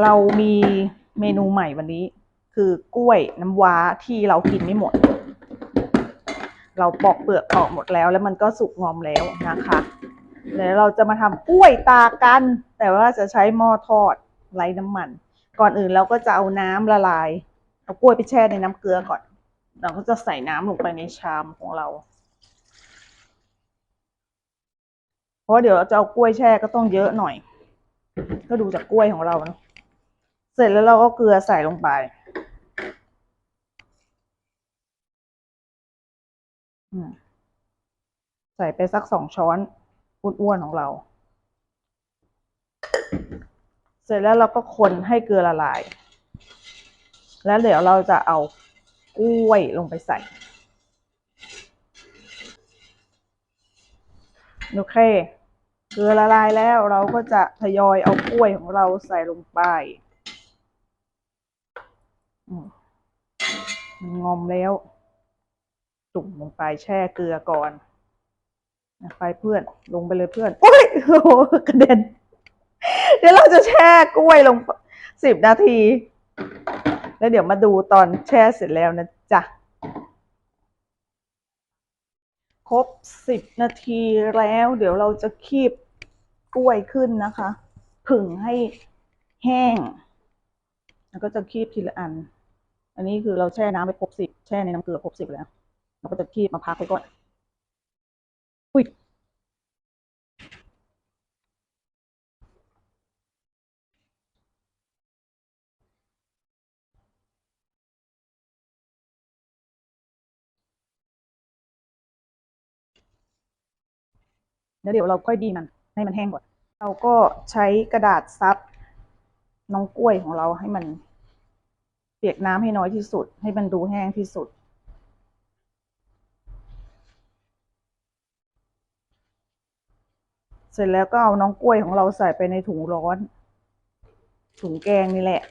เรามีเมนูใหม่วันนี้ คือกล้วยน้ำว้าที่เรากินไม่หมด เราปอกเปลือกออกหมดแล้ว แล้วมันก็สุกงอมแล้วนะคะเดี๋ยวเราจะมาทำกล้วยตากัน แต่ว่าจะใช้หม้อทอดไร้น้ำมัน ก่อนอื่นเราก็จะเอาน้ำละลายเอากล้วยไปแช่ในน้ำเกลือก่อน เราก็จะใส่น้ำลงไปในชามของเรา เพราะเดี๋ยวเราจะเอากล้วยแช่ก็ต้องเยอะหน่อย ก็ดูจากกล้วยของเราเนอะ เสร็จแล้วเราก็เกลือใส่ลงไป ใส่ไปสักสองช้อนอ้วนๆของเรา เสร็จแล้วเราก็คนให้เกลือละลาย แล้วเดี๋ยวเราจะเอากล้วยลงไปใส่โอเคเกลือละลายแล้วเราก็จะทยอยเอากล้วยของเราใส่ลงไป อืมงอมแล้ว จุ่มลงไปแช่เกลือก่อนไปเพื่อนลงไปเลยเพื่อนโอ้ยโอ้โหกระเด็น เดี๋ยวเราจะแช่กล้วยลงสิบนาที แล้วเดี๋ยวมาดูตอนแช่เสร็จแล้วนะจ๊ะครบสิบนาทีแล้ว เดี๋ยวเราจะคีบกล้วยขึ้นนะคะผึ่งให้แห้ง แล้วก็จะคีบทีละอัน อันนี้คือเราแช่น้ำไปครบสิบแช่ในน้ำเกลือครบสิบแล้ว เราก็จะคีบมาพักไว้ก่อน อุ้ยแล้วเดี๋ยวเราค่อยบีมันให้มันแห้งก่อน เราก็ใช้กระดาษซับน้องกล้วยของเราให้มัน ปียกน้ำให้น้อยที่สุด ให้มันดูแห้งที่สุด เสร็จแล้วก็เอาน้องกล้วยของเราใส่ไปในถุงร้อน ถุงแกงนี่แหละ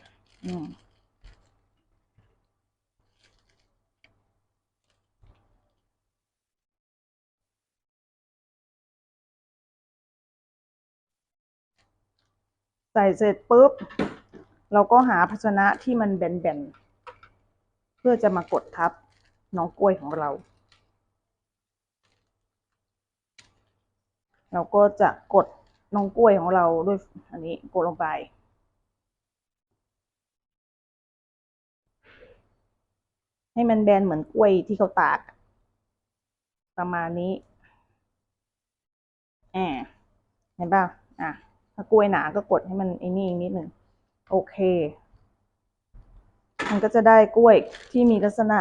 อืมใส่เสร็จปุ๊บ เราก็หาภาชนะที่มันแบนๆ เพื่อจะมากดทับน้องกล้วยของเรา เราก็จะกดน้องกล้วยของเราด้วยอันนี้กดลงไป ให้มันแบนเหมือนกล้วยที่เขาตาก ประมาณนี้แอบเห็นป่ะอะถ้ากล้วยหนาก็กดให้มันไอ้นี่นิดหนึ่ง โอเค มันก็จะได้กล้วยที่มีลักษณะ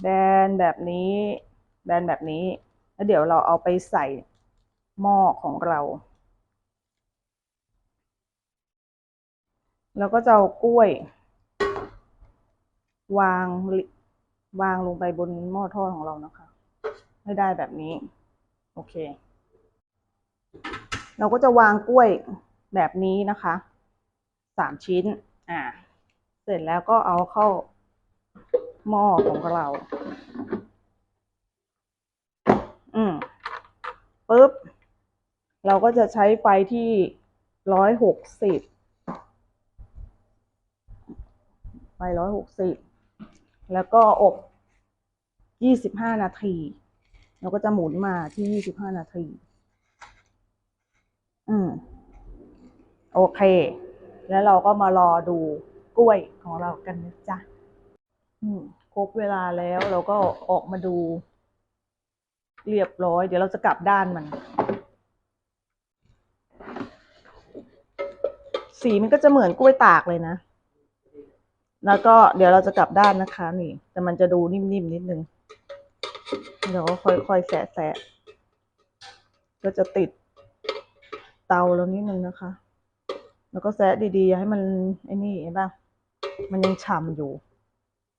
แบนแบบนี้ แบนแบบนี้ แล้วเดี๋ยวเราเอาไปใส่หม้อของเราแล้วก็จะเอากล้วย วางวางลงไปบนหม้อทอดของเรานะคะ ให้ได้แบบนี้ โอเค เราก็จะวางกล้วยแบบนี้นะคะสามชิ้น อ่า เสร็จแล้วก็เอาเข้าหม้อของเรา อืมปุ๊บ เราก็จะใช้ไฟที่ร้อยหกสิบไฟร้อยหกสิบแล้วก็อบยี่สิบห้านาที เราก็จะหมุนมาที่ยี่สิบห้านาที อืม โอเค แล้วเราก็มารอดูกล้วยของเรากันนะจ๊ะ อืม ครบเวลาแล้วเราก็ออกมาดู เรียบร้อย เดี๋ยวเราจะกลับด้านมัน สีมันก็จะเหมือนกล้วยตากเลยนะ แล้วก็เดี๋ยวเราจะกลับด้านนะคะ นี่ แต่มันจะดูนิ่มๆนิดนึง เดี๋ยวก็ค่อยๆแสะๆก็จะติดเตาแล้วนิดนึงนะคะ แล้วก็แซะดีๆอย่าให้มันไอ้นี่เห็นป่ะมันยังฉ่ำอยู่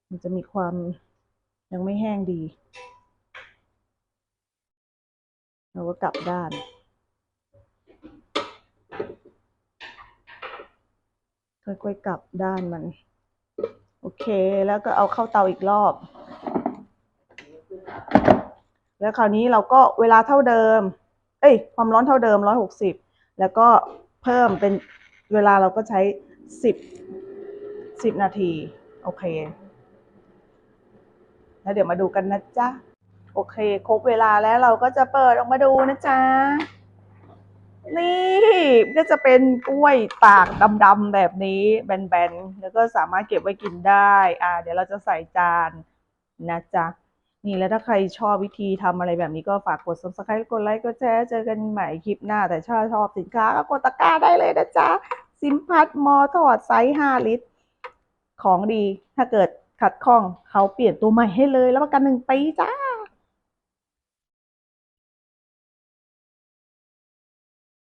มันจะมีความยังไม่แห้งดีเราก็กลับด้าน ค่อยๆกลับด้านมัน โอเค แล้วก็เอาเข้าเตาอีกรอบ แล้วคราวนี้เราก็เวลาเท่าเดิม เอ้ย ความร้อนเท่าเดิมร้อยหกสิบแล้วก็เพิ่มเป็นเวลาเราก็ใช้สิบสิบนาที โอเค แล้วเดี๋ยวมาดูกันนะจ๊ะ โอเค ครบเวลาแล้วเราก็จะเปิดออกมาดูนะจ๊ะ นี่ก็จะเป็นกล้วยตากดำๆแบบนี้แบนๆ แล้วก็สามารถเก็บไว้กินได้ อ่า เดี๋ยวเราจะใส่จานนะจ๊ะ นี่แล้วถ้าใครชอบวิธีทำอะไรแบบนี้ก็ฝากกด subscribe กดไลค์กดแชร์เจอกันใหม่คลิปหน้า แต่ชอบชอบสินค้าก็กดตะกร้าได้เลยนะจ๊ะ ซิมพัดมอถอดไซส์5ลิตร ของดีถ้าเกิดขัดข้องเขาเปลี่ยนตัวใหม่ให้เลย แล้วประกันหนึ่งปีจ้า